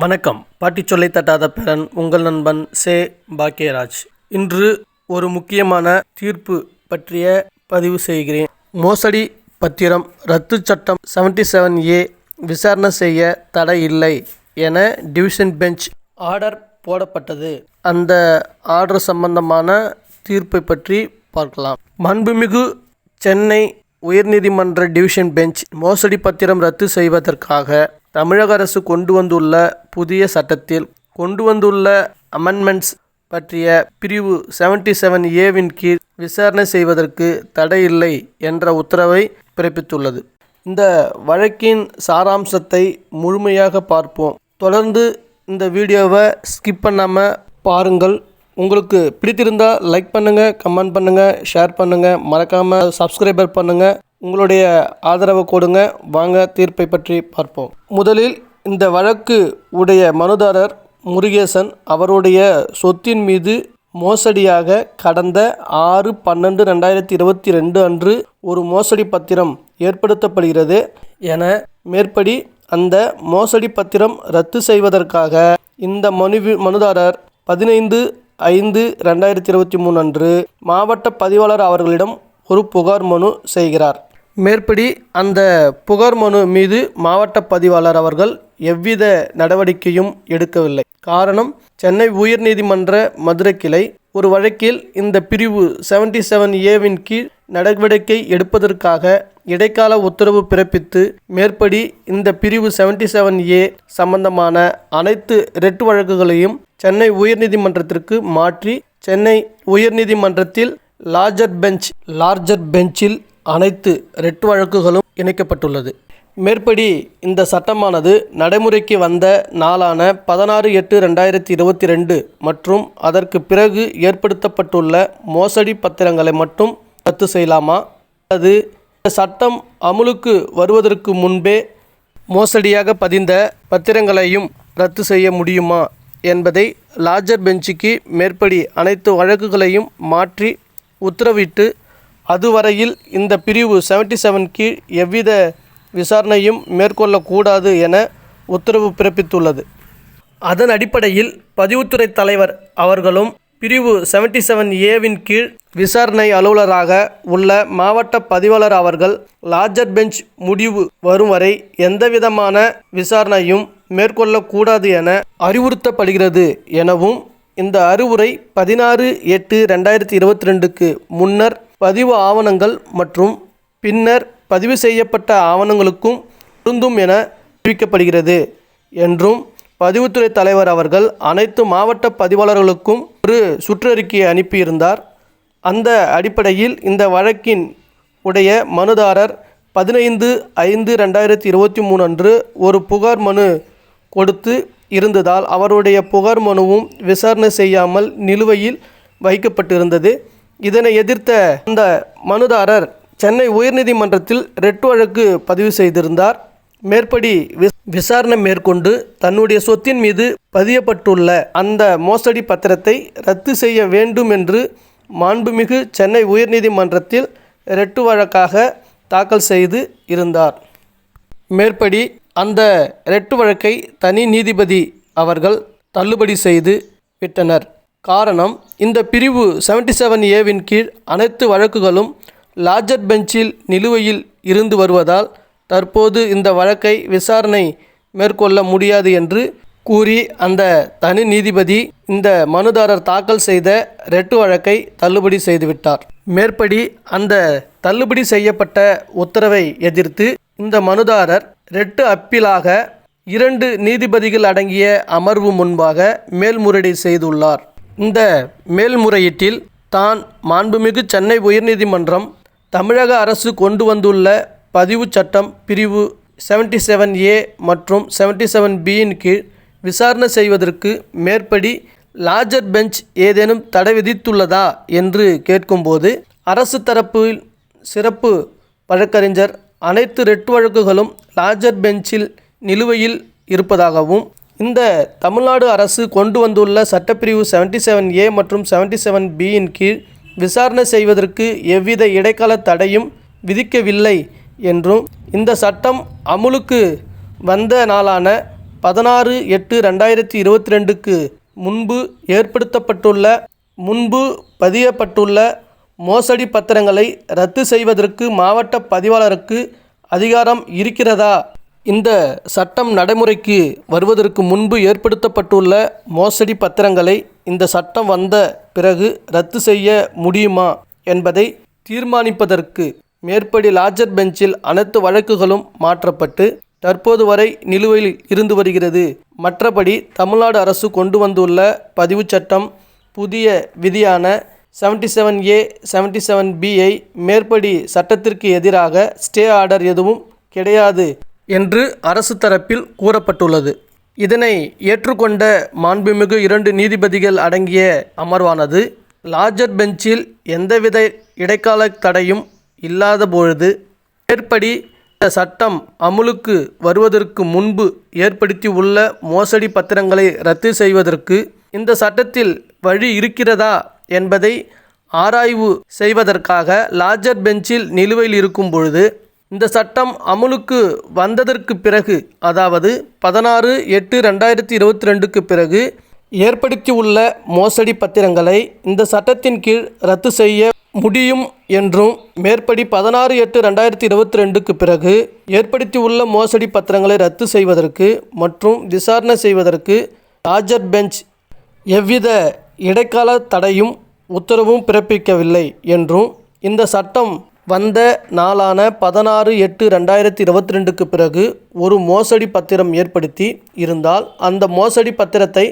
வணக்கம். பாட்டி சொல்லை தட்டாத பேரன் உங்கள் நண்பன் சே. பாக்கியராஜ். இன்று ஒரு முக்கியமான தீர்ப்பு பற்றிய பதிவு செய்கிறேன். மோசடி பத்திரம் ரத்து சட்டம் 77 செவன் ஏ விசாரணை செய்ய தடை இல்லை என டிவிஷன் பெஞ்ச் ஆர்டர் போடப்பட்டது. அந்த ஆர்டர் சம்பந்தமான தீர்ப்பை பற்றி பார்க்கலாம். மண்புமிகு சென்னை உயர்நீதிமன்ற டிவிஷன் பெஞ்ச் மோசடி பத்திரம் ரத்து செய்வதற்காக தமிழக அரசு கொண்டு வந்துள்ள புதிய சட்டத்தில் கொண்டு வந்துள்ள அமெண்ட்மெண்ட்ஸ் பற்றிய பிரிவு 77 செவன் ஏவின் கீழ் விசாரணை செய்வதற்கு தடையில்லை என்ற உத்தரவை பிறப்பித்துள்ளது. இந்த வழக்கின் சாராம்சத்தை முழுமையாக பார்ப்போம். தொடர்ந்து இந்த வீடியோவை ஸ்கிப் பண்ணாமல் பாருங்கள். உங்களுக்கு பிடித்திருந்தால் லைக் பண்ணுங்கள் கமெண்ட் பண்ணுங்கள் ஷேர் பண்ணுங்கள் மறக்காமல் சப்ஸ்கிரைபர் பண்ணுங்கள் உங்களுடைய ஆதரவை கொடுங்க. வாங்க தீர்ப்பை பற்றி பார்ப்போம். முதலில் இந்த வழக்கு உடைய மனுதாரர் முருகேசன் அவருடைய சொத்தின் மீது மோசடியாக கடந்த ஆறு பன்னெண்டு ரெண்டாயிரத்தி இருபத்தி ரெண்டு அன்று ஒரு மோசடி பத்திரம் ஏற்படுத்தப்படுகிறது என மேற்படி அந்த மோசடி பத்திரம் ரத்து செய்வதற்காக இந்த மனு மனுதாரர் பதினைந்து ஐந்து ரெண்டாயிரத்தி இருபத்தி மூணு அன்று மாவட்ட பதிவாளர் அவர்களிடம் ஒரு புகார் மனு செய்கிறார். மேற்படி அந்த புகார் மனு மீது மாவட்ட பதிவாளர் அவர்கள் எவ்வித நடவடிக்கையும் எடுக்கவில்லை. காரணம் சென்னை உயர்நீதிமன்ற மதுரை கிளை. ஒரு வழக்கில் இந்த பிரிவு 77 செவன் ஏவின் கீழ் நடவடிக்கை எடுப்பதற்காக இடைக்கால உத்தரவு பிறப்பித்து மேற்படி இந்த பிரிவு 77 செவன் ஏ சம்பந்தமான அனைத்து ரெட்டு வழக்குகளையும் சென்னை உயர்நீதிமன்றத்திற்கு மாற்றி சென்னை உயர்நீதிமன்றத்தில் லார்ஜர் பெஞ்ச் லார்ஜர் பெஞ்சில் அனைத்து ரெட் வழக்குகளும் இணைக்கப்பட்டுள்ளது. மேற்படி இந்த சட்டமானது நடைமுறைக்கு வந்த நாளான பதினாறு எட்டு ரெண்டாயிரத்தி இருபத்தி ரெண்டு மற்றும் அதற்கு பிறகு ஏற்படுத்தப்பட்டுள்ள மோசடி பத்திரங்களை மட்டும் ரத்து செய்யலாமா? அல்லது இந்த சட்டம் அமுலுக்கு வருவதற்கு முன்பே மோசடியாக பதிந்த பத்திரங்களையும் ரத்து செய்ய முடியுமா என்பதை லார்ஜர் பெஞ்சுக்கு மேற்படி அனைத்து வழக்குகளையும் மாற்றி உத்தரவிட்டு அதுவரையில் இந்த பிரிவு 77 செவன் கீழ் எவ்வித விசாரணையும் மேற்கொள்ளக்கூடாது என உத்தரவு பிறப்பித்துள்ளது. அதன் அடிப்படையில் பதிவுத்துறை தலைவர் அவர்களும் பிரிவு 77 செவன் ஏவின் கீழ் விசாரணை அலுவலராக உள்ள மாவட்ட பதிவாளர் அவர்கள் லார்ஜர் பெஞ்ச் முடிவு வரும் வரை எந்தவிதமான விசாரணையும் மேற்கொள்ளக்கூடாது என அறிவுறுத்தப்படுகிறது எனவும் இந்த அறிவுரை பதினாறு எட்டு ரெண்டாயிரத்தி இருபத்தி ரெண்டுக்கு முன்னர் பதிவு ஆவணங்கள் மற்றும் பின்னர் பதிவு செய்யப்பட்ட ஆவணங்களுக்கும் பொருந்தும் என தெரிவிக்கப்படுகிறது என்றும் பதிவுத்துறை தலைவர் அவர்கள் அனைத்து மாவட்ட பதிவாளர்களுக்கும் ஒரு சுற்றறிக்கையை அனுப்பியிருந்தார். அந்த அடிப்படையில் இந்த வழக்கின் உடைய மனுதாரர் பதினைந்து ஐந்து ரெண்டாயிரத்தி இருபத்தி மூணு அன்று ஒரு புகார் மனு கொடுத்து இருந்ததால் அவருடைய புகார் மனுவும் விசாரணை செய்யாமல் நிலுவையில் வைக்கப்பட்டிருந்தது. இதனை எதிர்த்த அந்த மனுதாரர் சென்னை உயர்நீதிமன்றத்தில் ரெட் வழக்கு பதிவு செய்திருந்தார். மேற்படி விசாரணை மேற்கொண்டு தன்னுடைய சொத்தின் மீது பதியப்பட்டுள்ள அந்த மோசடி பத்திரத்தை ரத்து செய்ய வேண்டும் என்று மாண்புமிகு சென்னை உயர்நீதிமன்றத்தில் ரெட்டு வழக்காக தாக்கல் செய்து இருந்தார். மேற்படி அந்த ரெட்டு வழக்கை தனி நீதிபதி அவர்கள் தள்ளுபடி செய்து விட்டனர். காரணம் இந்த பிரிவு 77 செவன் ஏவின் கீழ் அனைத்து வழக்குகளும் லார்ஜர் பெஞ்சில் நிலுவையில் இருந்து வருவதால் தற்போது இந்த வழக்கை விசாரணை மேற்கொள்ள முடியாது என்று கூறி அந்த தனி நீதிபதி இந்த மனுதாரர் தாக்கல் செய்த ரெட்டு வழக்கை தள்ளுபடி செய்துவிட்டார். மேற்படி அந்த தள்ளுபடி செய்யப்பட்ட உத்தரவை எதிர்த்து இந்த மனுதாரர் ரெட்டு அப்பீலாக இரண்டு நீதிபதிகள் அடங்கிய அமர்வு முன்பாக மேல்முறையீடு செய்துள்ளார். இந்த மேல்முறையீட்டில் தான் மாண்புமிகு சென்னை உயர்நீதிமன்றம் தமிழக அரசு கொண்டு வந்துள்ள பதிவு சட்டம் பிரிவு 77 செவன் ஏ மற்றும் 77 செவன் பியின் கீழ் விசாரணை செய்வதற்கு மேற்படி லார்ஜர் பெஞ்ச் ஏதேனும் தடை விதித்துள்ளதா என்று கேட்கும்போது அரசு தரப்பில் சிறப்பு வழக்கறிஞர் அனைத்து ரெட்டு வழக்குகளும் லார்ஜர் பெஞ்சில் நிலுவையில் இருப்பதாகவும் இந்த தமிழ்நாடு அரசு கொண்டு வந்துள்ள சட்டப்பிரிவு 77 செவன் ஏ மற்றும் 77 செவன் பியின் கீழ் விசாரணை செய்வதற்கு எவ்வித இடைக்கால தடையும் விதிக்கவில்லை என்றும் இந்த சட்டம் அமுலுக்கு வந்த நாளான பதினாறு எட்டு ரெண்டாயிரத்தி இருபத்தி ரெண்டுக்கு முன்பு ஏற்படுத்தப்பட்டுள்ள முன்பு பதியப்பட்டுள்ள மோசடி பத்திரங்களை ரத்து செய்வதற்கு மாவட்ட பதிவாளருக்கு அதிகாரம் இருக்கிறதா? இந்த சட்டம் நடைமுறைக்கு வருவதற்கு முன்பு ஏற்படுத்தப்பட்டுள்ள மோசடி பத்திரங்களை இந்த சட்டம் வந்த பிறகு ரத்து செய்ய முடியுமா என்பதை தீர்மானிப்பதற்கு மேற்படி லார்ஜர் பெஞ்சில் அனைத்து வழக்குகளும் மாற்றப்பட்டு தற்போது வரை நிலுவையில் இருந்து வருகிறது. மற்றபடி தமிழ்நாடு அரசு கொண்டு வந்துள்ள பதிவுச் சட்டம் புதிய விதியான seventy seven A seventy seven BI மேற்படி சட்டத்திற்கு எதிராக ஸ்டே ஆர்டர் எதுவும் கிடையாது. என்று அரசு தரப்பில் கூறப்பட்டுள்ளது. இதனை ஏற்றுக்கொண்ட மாண்புமிகு இரண்டு நீதிபதிகள் அடங்கிய அமர்வானது லார்ஜர் பெஞ்சில் எந்தவித இடைக்கால தடையும் இல்லாத பொழுது மேற்படி இந்த சட்டம் அமுலுக்கு வருவதற்கு முன்பு ஏற்படுத்தியுள்ள மோசடி பத்திரங்களை ரத்து செய்வதற்கு இந்த சட்டத்தில் வழி இருக்கிறதா என்பதை ஆராய்வு செய்வதற்காக லார்ஜர் பெஞ்சில் நிலுவையில் இருக்கும் பொழுது இந்த சட்டம் அமுலுக்கு வந்ததற்கு பிறகு அதாவது பதினாறு எட்டு ரெண்டாயிரத்தி இருபத்தி ரெண்டுக்கு பிறகு ஏற்படுத்தியுள்ள மோசடி பத்திரங்களை இந்த சட்டத்தின் கீழ் ரத்து செய்ய முடியும் என்றும் மேற்படி பதினாறு எட்டு ரெண்டாயிரத்தி இருபத்தி ரெண்டுக்கு பிறகு ஏற்படுத்தியுள்ள மோசடி பத்திரங்களை ரத்து செய்வதற்கு மற்றும் விசாரணை செய்வதற்கு ராஜர் பெஞ்ச் எவ்வித இடைக்கால தடையும் உத்தரவும் பிறப்பிக்கவில்லை என்றும் இந்த சட்டம் வந்த நாளான பதினாறு எட்டு ரெண்டாயிரத்தி இருபத்தி ரெண்டுக்கு பிறகு ஒரு மோசடி பத்திரம் ஏற்படுத்தி இருந்தால் அந்த மோசடி பத்திரத்தை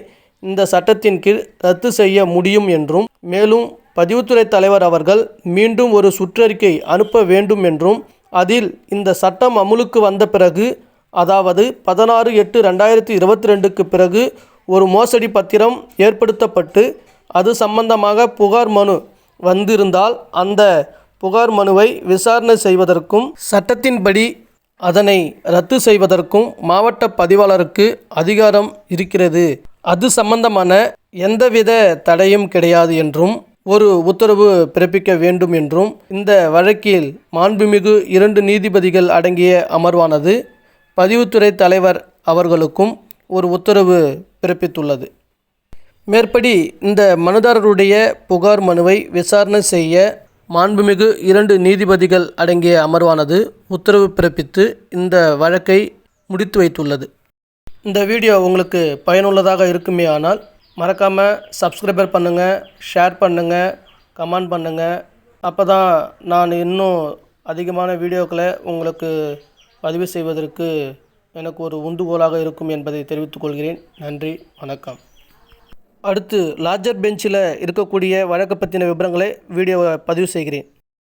இந்த சட்டத்தின் கீழ் ரத்து செய்ய முடியும் என்றும் மேலும் பதிவுத்துறை தலைவர் அவர்கள் மீண்டும் ஒரு சுற்றறிக்கை அனுப்ப வேண்டும் என்றும் அதில் இந்த சட்டம் அமுலுக்கு வந்த பிறகு அதாவது பதினாறு எட்டு ரெண்டாயிரத்தி இருபத்தி ரெண்டுக்கு பிறகு ஒரு மோசடி பத்திரம் ஏற்படுத்தப்பட்டு அது சம்பந்தமாக புகார் மனு வந்திருந்தால் அந்த புகார் மனுவை விசாரணை செய்வதற்கும் சட்டத்தின்படி அதனை ரத்து செய்வதற்கும் மாவட்ட பதிவாளருக்கு அதிகாரம் இருக்கிறது. அது சம்பந்தமான எந்தவித தடையும் கிடையாது என்றும் ஒரு உத்தரவு பிறப்பிக்க வேண்டும் என்றும் இந்த வழக்கில் மாண்புமிகு இரண்டு நீதிபதிகள் அடங்கிய அமர்வானது பதிவுத்துறை தலைவர் அவர்களுக்கும் ஒரு உத்தரவு பிறப்பித்துள்ளது. மேற்படி இந்த மனுதாரருடைய புகார் மனுவை விசாரணை செய்ய மாண்புமிகு இரண்டு நீதிபதிகள் அடங்கிய அமர்வானது உத்தரவு பிறப்பித்து இந்த வழக்கை முடித்து வைத்துள்ளது. இந்த வீடியோ உங்களுக்கு பயனுள்ளதாக இருக்குமே ஆனால் மறக்காமல் சப்ஸ்கிரைபர் பண்ணுங்கள் ஷேர் பண்ணுங்கள் கமெண்ட் பண்ணுங்கள் அப்போ தான் நான் இன்னும் அதிகமான வீடியோக்களை உங்களுக்கு பதிவு செய்வதற்கு எனக்கு ஒரு உந்துகோலாக இருக்கும் என்பதை தெரிவித்துக்கொள்கிறேன் நன்றி வணக்கம். அடுத்து லார்ஜர் பெஞ்சில் இருக்கக்கூடிய வழக்கு பற்றின விவரங்களை வீடியோவை பதிவு செய்கிறேன்.